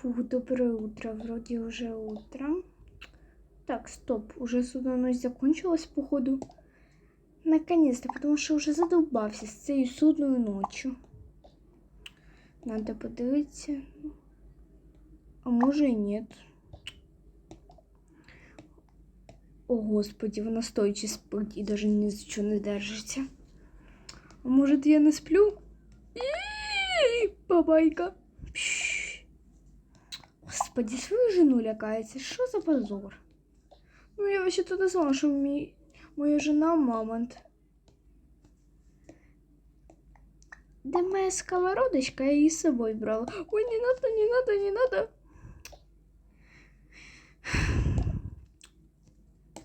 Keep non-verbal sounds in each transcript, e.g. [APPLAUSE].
Фу, доброе утро. Вроде уже утро. Так, стоп. Уже судно ночь закончилась, походу. Наконец-то, потому що вже задовбався з цією судною ночью. Надо подивитися. А може і ні. О, господи, вона стоячи спить і даже ні за що не держиться. А може я не сплю? Бабайка. Пш. Господи, свою жену лякається. Що за позор? Ну, я вообще-то не знала, що мій... моя жена мамонт. Де моя сковородочка, я її з собою брала. Ой, не надо, не надо, не надо.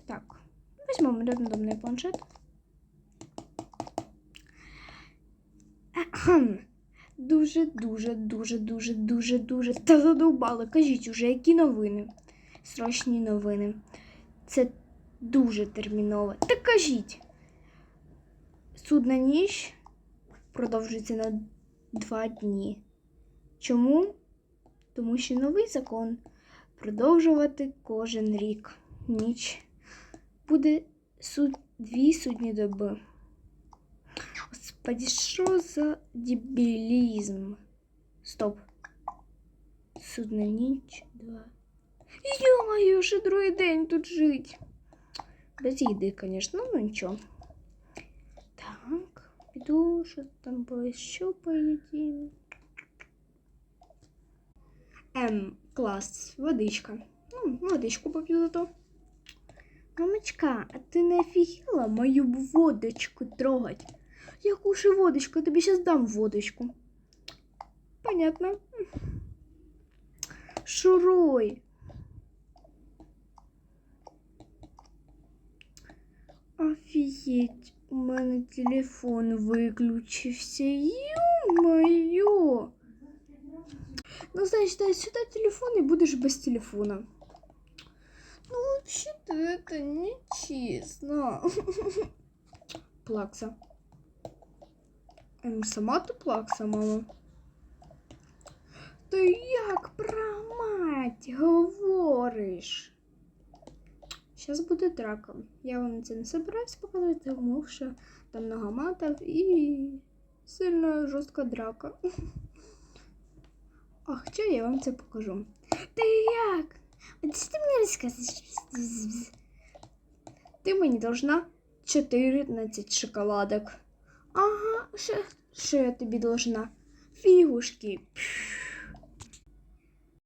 Так, возьмем рандомный планшет. Ахм. Дуже, дуже, дуже, дуже, дуже, дуже. Та задовбали. Кажіть уже, які новини? Срочні новини. Це дуже терміново. Та кажіть. Судна ніч продовжується на два дні. Чому? Тому що новий закон продовжувати кожен рік. Ніч буде суд... дві судні доби. Господи, що за дебілізм? Стоп. Судна ніч, два. Йо-моє, ще другий день тут жить. Без їди, звісно, ну нічого. Так, піду, що там пощупаю. М, клас, водичка. Ну, водичку поп'ю зато. Мамочка, а ти не офігела мою водочку трогать? Яку же водочку? Я тобі зараз дам водочку. Понятно. Шуруй. Офігеть, у мене телефон виключився. Ё-моё! Ну, значит, дай сюда телефон и будешь без телефона. Ну, вообще-то это нечестно. [LAUGHS] Плакса. Сама ти плакса, мама. Ти як про мать говориш? Зараз буде драка. Я вам це не собираюсь показувати, тому що там много матів і сильно жорстка драка. [LAUGHS] А хоча я вам це покажу. Ти як? От що ти мені розказуєш? Ти мені должна 14 шоколадок. Ага, що, що я тобі должна? Фігушки. Пш.